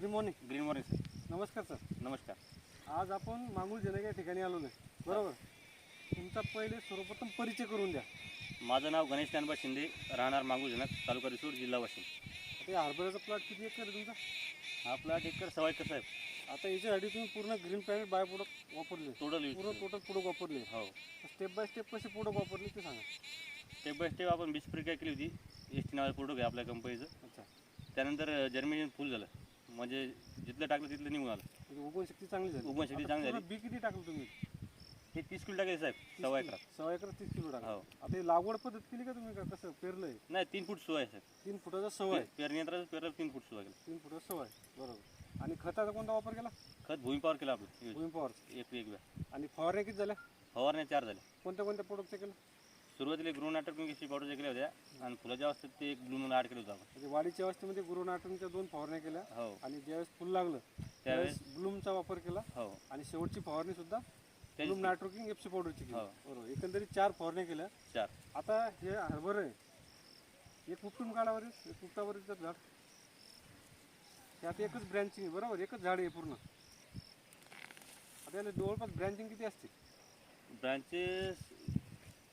Good morning green morning sir नमस्कार sir नमस्कार. आज आपण मांगूळ जनक या ठिकाणी आलो नाही बरोबर? तुमचा पहिले सर्वप्रथम परिचय करून द्या. माझं नाव गणेश ज्ञानबा शिंदे राहणार मांगूजनक तालुका रिसोड जिल्हा वाशिम. आता या हरभऱ्याचा प्लॉट किती एकर आहे तुमचा? हा प्लॉट एकर सव्वा एकर साहेब. आता याच्यासाठी तुम्ही पूर्ण ग्रीन पॅनेट बाय प्रोडक्ट वापरले. टोटल पूर्ण टोटल प्रोडक्ट वापरले. हो. स्टेप बाय स्टेप कसे प्रोडक्ट वापरले ते सांगा. स्टेप बाय स्टेप आपण बीज प्रक्रिया केली होती. एस टी नावाचं प्रोडक्ट आहे आपल्या कंपनीचं अच्छा. त्यानंतर जर्मिनेशन फुल झालं. म्हणजे जिथलं टाकलं तिथलं निघून आलं. म्हणजे उगवण शक्ती चांगली झाली. उगवण शक्ती आता चांगली पूर्ण झाली. बी किती टाकलं तुम्ही? हे तीस किलो टाकायचं साहेब सव्वा एकरात. सव्वा एकर तीस किलो टाकलं. हो. आता ही लागवड पद्धत केली का तुम्ही? का कसं पेरलंय? नाही तीन फूट सुवा आहे साहेब. तीन फुटाचा सवय पेरनियंत्राचं पेरलं तीन फूट सुवा केलं तीन फुटाचा सवय बरोबर. आणि खताचा कोणता वापर केला? खत भूमिपावर केलं आपलं. भूमी पॉवर. एक एक वेळा आणि फवारण्या किती झाल्या? फवारण्या चार झाल्या. कोणत्या कोणत्या प्रोडक्टचे केलं? सुरुवातीला ग्रो नाटक केसी पावडरच्या केल्या होत्या. आणि फुलाच्या अवस्थेत ते एक ब्लू ॲड केलं होतं. आपण म्हणजे वाढीच्या अवस्थेमध्ये गुरुनाटनच्या दोन फवारण्या केल्या. हो. आणि ज्यावेळेस फुल लागलं त्यावेळेस ब्लूमचा वापर केला. हो. आणि शेवटची फवारणी सुद्धा ब्लूम नायट्रोकिंग एफसी पावडरची केली. हो. बरोबर. एकंदरीत चार फवारण्या केल्या. चार. आता हे हरभर आहे. एक उपटून काढावर एक उपटावर झाड. त्यात एकच ब्रँचिंग आहे बरोबर? एकच झाड आहे पूर्ण. आता याला जवळपास ब्रँचिंग किती असते ब्रांचेस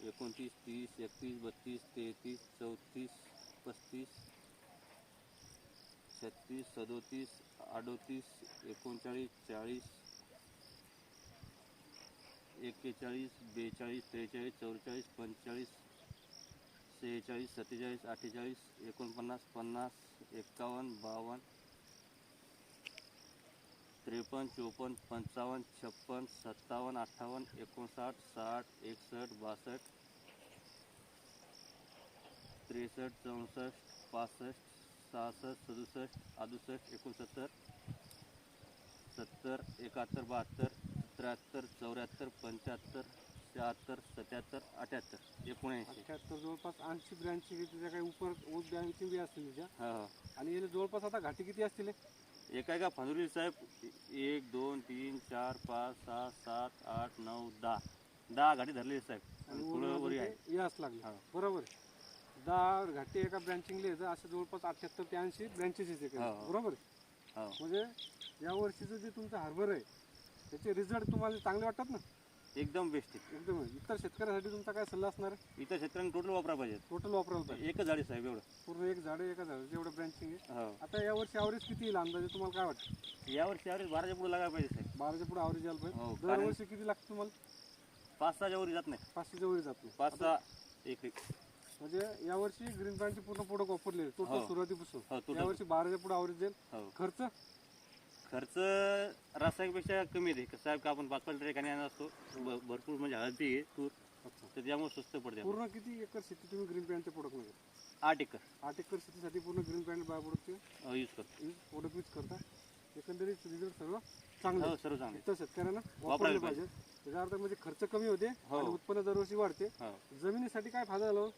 एकोणतीस तीस एकतीस बत्तीस तेहतीस चौतीस पस्तीस छत्तीस सदोतीस अडोतीस एकोणचाळीस चाळीस एक्केचाळीस बेचाळीस त्रेचाळीस चौवेचाळीस पंचेचाळीस सेहेचाळीस सत्तेचाळीस अठ्ठेचाळीस एकोणपन्नास पन्नास एक्कावन्न बावन्न त्रेपन्न चोपन्न पंचावन्न छप्पन्न सत्तावन्न अठ्ठावन्न एकोणसाठ साठ एकसष्ट बासष्ट त्रेसष्ट चौसष्ट पासष्ट सहासष्ट सदुसष्ट अडुसष्ट एकोणसत्तर सत्तर एकाहत्तर बहात्तर त्र्याहत्तर चौऱ्याहत्तर पंच्याहत्तर शहात्तर सत्याहत्तर अठ्याहत्तर एकोणऐंशी. अठ्याहत्तर जवळपास ऐंशी त्याच्या काही उपर ऊस ब्रँचिंग बी असतील हा हा. आणि याला जवळपास आता घाटी किती असतील? एका एका फांदुरी साहेब एक दोन तीन चार पाच सहा सात आठ नऊ दहा दहा गाडी धरलेली साहेब आणि पुढं वरी अजून आहे यास लागले हा. बरोबर आहे. दहा घाटे एका ब्रँचिंगला येतं असे जवळपास अठ्याहत्तर ते ऐंशी ब्रँचेस येते हा, हा. बरोबर आहे? हो म्हणजे या वर्षीचं जे तुमचं हार्बर आहे त्याचे रिझल्ट तुम्हाला चांगले वाटतात ना एकदम बेस्ट आहे. एकदम इतर शेतकऱ्यासाठी तुमचा काय सल्ला असणार आहे? इतर शेतकऱ्यांनी टोटल वापरा पाहिजे. टोटल वापरायला पाहिजे. एकच झाडी साहेब एवढं. पूर्ण एक झाड एका झाड जेवढं ब्रँचिंग आहे. हो. आता या वर्षी आवरेज किती येईल अंदाजे? तुम्हाला काय वाटतं? यावर्षी ॲव्हरेज बाराच्या पुढे लागायला पाहिजे साहेब. बाराच्या पुढे आवरेज यायला हो, पाहिजे कारण- दरवर्षी किती लागतं तुम्हाला? पाच सहाच्या वरी जात नाही. पाचशेच्या वरी जात नाही. पाच सहा एक एक. म्हणजे यावर्षी ग्रीन ब्रँडचे पूर्ण प्रोडक्ट वापरले टोटल हो. सुरुवातीपासून. हो total. यावर्षी बाराच्या पुढे आवरेज जाईल हो. खर्च? खर्च रासायनिकपेक्षा कमी आहे ते साहेब का आपण पाच ठिकाणी आणत असतो भ- भरपूर म्हणजे हळदी आहे तूर. अच्छा. तर त्यामुळे स्वस्त पडते. पूर्ण किती एकर शेती तुम्ही ग्रीन ब्रँडचे प्रोडक्टमध्ये? आठ एकर. आठ एकर शेतीसाठी पूर्ण ग्रीन ब्रँड बाय प्रोडक्टचे यूज करतो. प्रोडक्ट यूज करता? एकंदरीत रिझल्ट सर्व चांगले हो सर्व चांगले इतर शेतकऱ्यांना वापरले वापरायला पाहिजे. त्याचा अर्थ म्हणजे खर्च कमी होते हो. आणि उत्पन्न दरवर्षी वाढते. हो. जमिनीसाठी काय फायदा झाला हो?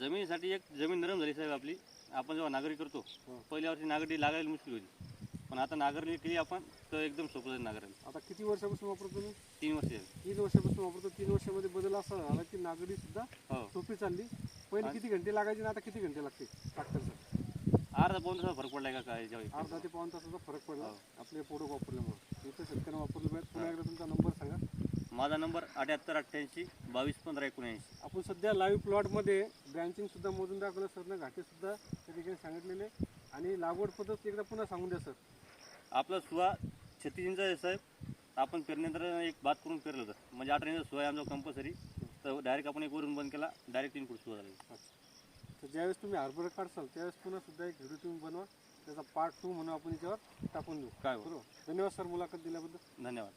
जमिनीसाठी एक जमीन नरम झाली साहेब आपली. आपण जेव्हा नागरी करतो हो. पहिल्या वर्षी नागरी लागायला मुश्किल होती. पण आता नागरणी केली आपण तर एकदम सोपं झालं नागरायला आता किती वर्षापासून वापरतो तुम्ही तीन वर्ष झाली. तीन वर्षापासून वापरतो. तीन वर्षामध्ये बदल असा झाला की नागरी सुद्धा हो. सोपी चालली. पहिले किती घंटे लागायचे आणि आता किती घंटे लागते ट्रॅक्टरचा अर्धा पाऊन तासाचा फरक पडलाय का काय जेव्हा अर्धा ते पाऊन तासाचा फरक पडला. आपले प्रोडक्ट वापरल्यामुळे. इथं शेतकऱ्यांना वापरलं पाहिजे पुन्हा एकदा तुमचा नंबर सांगा. माझा नंबर अठ्याहत्तर अठ्ठ्याऐंशी बावीस पंधरा एकोणऐंशी. आपण सध्या लाईव्ह प्लॉटमध्ये ब्रँचिंग सुद्धा मोजून दाखवलं सरनं घाटे सुद्धा त्या ठिकाणी सांगितलेले. आणि लागवड पद्धत एकदा पुन्हा सांगून द्या सर आपला सुहा छत्तीस इंच आहे साहेब. आपण पेरण्यानंतर एक बात करून पेरलं होतं. म्हणजे अठरा इंच सुहा आहे आमचा कंपल्सरी तर डायरेक्ट आपण एक वरून बंद केला डायरेक्ट तीन फूट सुहा झाला. तर ज्यावेळेस तुम्ही हार्बर काढसाल त्यावेळेस पुन्हा सुद्धा एक व्हिडिओ तुम्ही बनवा. त्याचा पार्ट टू म्हणून आपण याच्यावर टाकून देऊ. काय हो. बरोबर? धन्यवाद सर मुलाखत दिल्याबद्दल. धन्यवाद.